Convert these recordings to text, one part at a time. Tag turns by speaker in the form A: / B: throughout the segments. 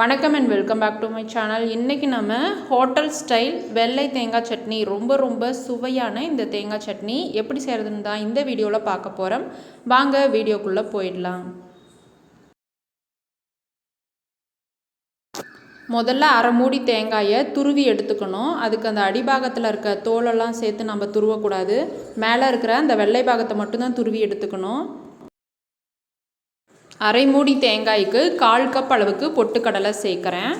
A: வணக்கம் and welcome back to my channel இன்றைக்கி நம்ம ஹோட்டல் ஸ்டைல் வெள்ளை தேங்காய் சட்னி ரொம்ப ரொம்ப சுவையான இந்த தேங்காய் சட்னி எப்படி செய்கிறதுன்னு தான் இந்த வீடியோவில் பார்க்க போகிறோம் வாங்க வீடியோக்குள்ளே போயிடலாம். முதல்ல அரை மூடி தேங்காயை துருவி எடுத்துக்கணும். அதுக்கு அந்த அடிபாகத்தில் இருக்க தோலெல்லாம் சேர்த்து நம்ம துருவக்கூடாது. மேலே இருக்கிற அந்த வெள்ளை பாகத்தை மட்டும்தான் துருவி எடுத்துக்கணும். அரை மூடி தேங்காய்க்கு கால் கப் அளவுக்கு பொட்டுக்கடலை சேர்க்குறேன்.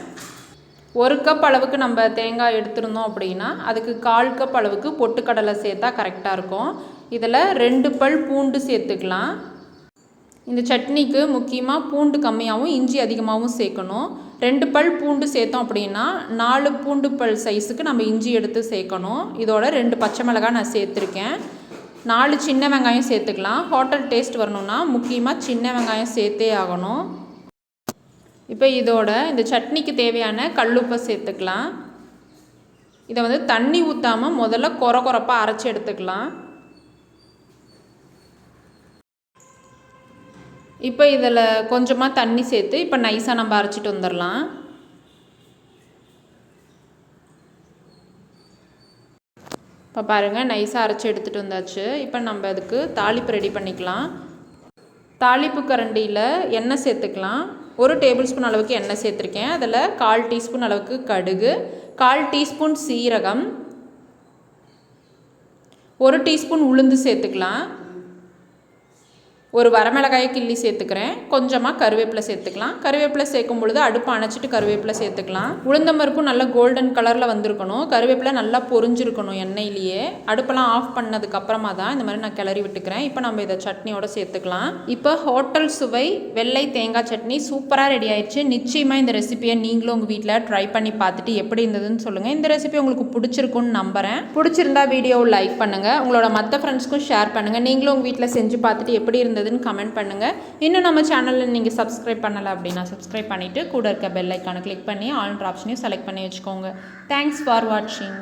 A: ஒரு கப் அளவுக்கு நம்ம தேங்காய் எடுத்திருந்தோம் அப்படின்னா அதுக்கு கால் கப் அளவுக்கு பொட்டுக்கடலை சேர்த்தா கரெக்டாக இருக்கும். இதில் ரெண்டு பல் பூண்டு சேர்த்துக்கலாம். இந்த சட்னிக்கு முக்கியமாக பூண்டு கம்மியாகவும் இஞ்சி அதிகமாகவும் சேர்க்கணும். ரெண்டு பல் பூண்டு சேர்த்தோம் அப்படின்னா நாலு பூண்டு பல் சைஸுக்கு நம்ம இஞ்சி எடுத்து சேர்க்கணும். இதோட ரெண்டு பச்சை மிளகாய் நான் சேர்த்துருக்கேன். நாலு சின்ன வெங்காயம் சேர்த்துக்கலாம். ஹோட்டல் டேஸ்ட் வரணும்னா முக்கியமாக சின்ன வெங்காயம் சேர்த்தே ஆகணும். இப்போ இதோட இந்த சட்னிக்கு தேவையான கல்லுப்பை சேர்த்துக்கலாம். இதை வந்து தண்ணி ஊற்றாமல் முதல்ல கொர கொரப்பாக அரைச்சி எடுத்துக்கலாம். இப்போ இதில் கொஞ்சமாக தண்ணி சேர்த்து இப்போ நைஸாக நம்ம அரைச்சிட்டு வந்துடலாம். இப்போ பாருங்கள் நைஸாக அரைச்சி எடுத்துகிட்டு வந்தாச்சு. இப்போ நம்ம அதுக்கு தாளிப்பு ரெடி பண்ணிக்கலாம். தாளிப்பு கரண்டியில் எண்ணெய் சேர்த்துக்கலாம். ஒரு டேபிள் ஸ்பூன் அளவுக்கு எண்ணெய் சேர்த்துருக்கேன். அதில் கால் டீஸ்பூன் அளவுக்கு கடுகு கால் டீஸ்பூன் சீரகம் ஒரு டீஸ்பூன் உளுந்து சேர்த்துக்கலாம். ஒரு வரமிளகாயை கிள்ளி சேர்த்துக்கிறேன். கொஞ்சமாக கருவேப்பிலை சேர்த்துக்கலாம். கருவேப்பிலை சேர்க்கும் பொழுது அடுப்பு அணைச்சிட்டு கருவேப்பிலை சேர்த்துக்கலாம். உளுந்தம்பருப்பும் நல்லா கோல்டன் கலரில் வந்திருக்கணும். கருவேப்பிலை நல்லா பொரிஞ்சிருக்கணும் எண்ணெயிலேயே. அடுப்பெல்லாம் ஆஃப் பண்ணதுக்கப்புறமா தான் இந்த மாதிரி நான் கிளறி விட்டுக்கிறேன். இப்போ நம்ம இதை சட்னியோட சேர்த்துக்கலாம். இப்போ ஹோட்டல் சுவை வெள்ளை தேங்காய் சட்னி சூப்பராக ரெடி ஆயிடுச்சு. நிச்சயமாக இந்த ரெசிபியை நீங்களும் உங்கள் வீட்டில் ட்ரை பண்ணி பார்த்துட்டு எப்படி இருந்ததுன்னு சொல்லுங்கள் இந்த ரெசிபி உங்களுக்கு பிடிச்சிருக்குன்னு நம்புகிறேன் பிடிச்சிருந்தா வீடியோவை லைக் பண்ணுங்கள் உங்களோட மற்ற ஃப்ரெண்ட்ஸ்க்கும் ஷேர் பண்ணுங்கள் நீங்களும் உங்கள் வீட்டில் செஞ்சு பார்த்துட்டு எப்படி இருந்தது இருந்ததுன்னு கமெண்ட் பண்ணுங்கள் இன்னும் நம்ம சேனலில் நீங்கள் சப்ஸ்கிரைப் பண்ணலை அப்படின்னா சப்ஸ்கிரைப் பண்ணிவிட்டு கூட இருக்க பெல் ஐக்கானை கிளிக் பண்ணி ஆல்ன்ற ஆப்ஷனையும் செலக்ட் பண்ணி வச்சுக்கோங்க. தேங்க்ஸ் ஃபார் வாட்சிங்